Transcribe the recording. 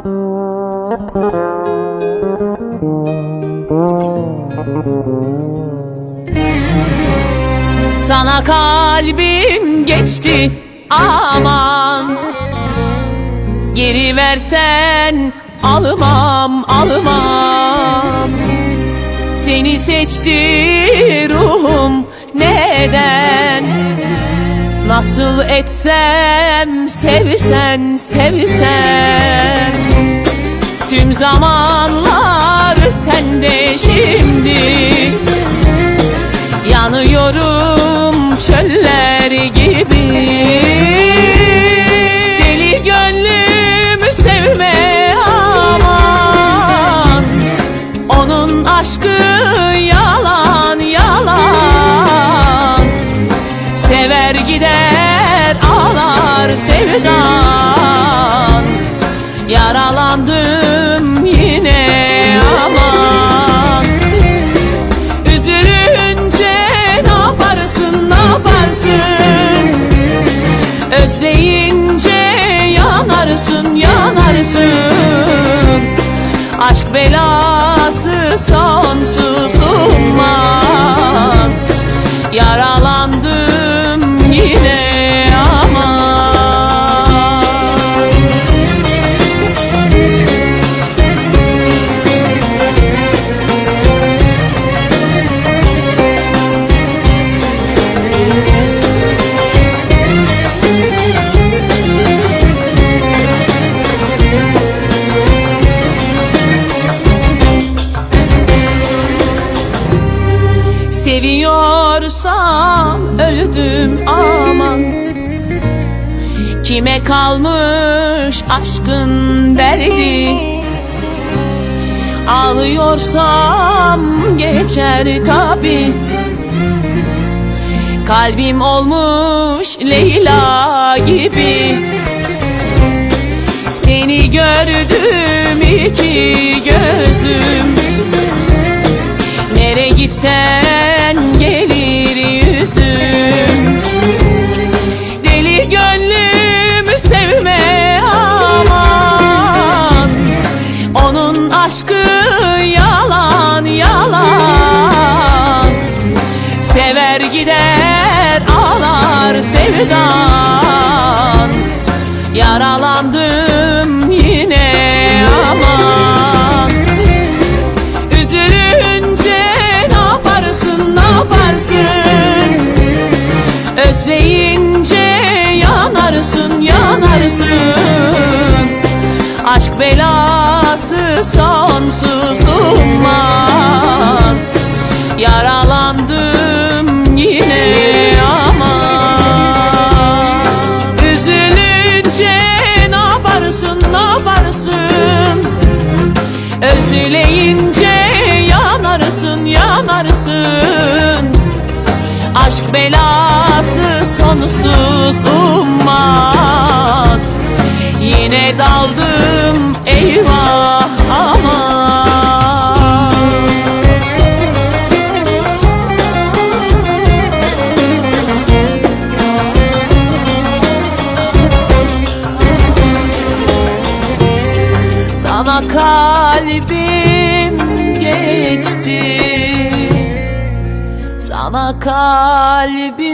Sana kalbim geçti aman. Geri versen almam almam. Seni seçti ruhum neden? Nasıl etsem sevsen sevsen Zamanlar sende şimdi. Yanıyorum çöller gibi. Deli gönlümü sevme aman. Onun aşkı yalan yalan. Sever gider ağlar sevdan. Yaralandım yanarsın. Aşk belası sonsuz umman Seviyorsam öldüm aman. Kime kalmış aşkın derdi? Ağlıyorsam geçer tabi. Kalbim olmuş Leyla gibi. Seni gördüm iki gözüm. Nere gitsen aşkı yalan yalan. Sever gider ağlar sevdan. Yaralandım yine aman. Üzülünce ne yaparsın ne yaparsın? Özleyince Özleyince yanarsın yanarsın. Aşk belası sonsuz umman. Yine daldım eyvah aman. Sana kalbim geçti. Sana kalbim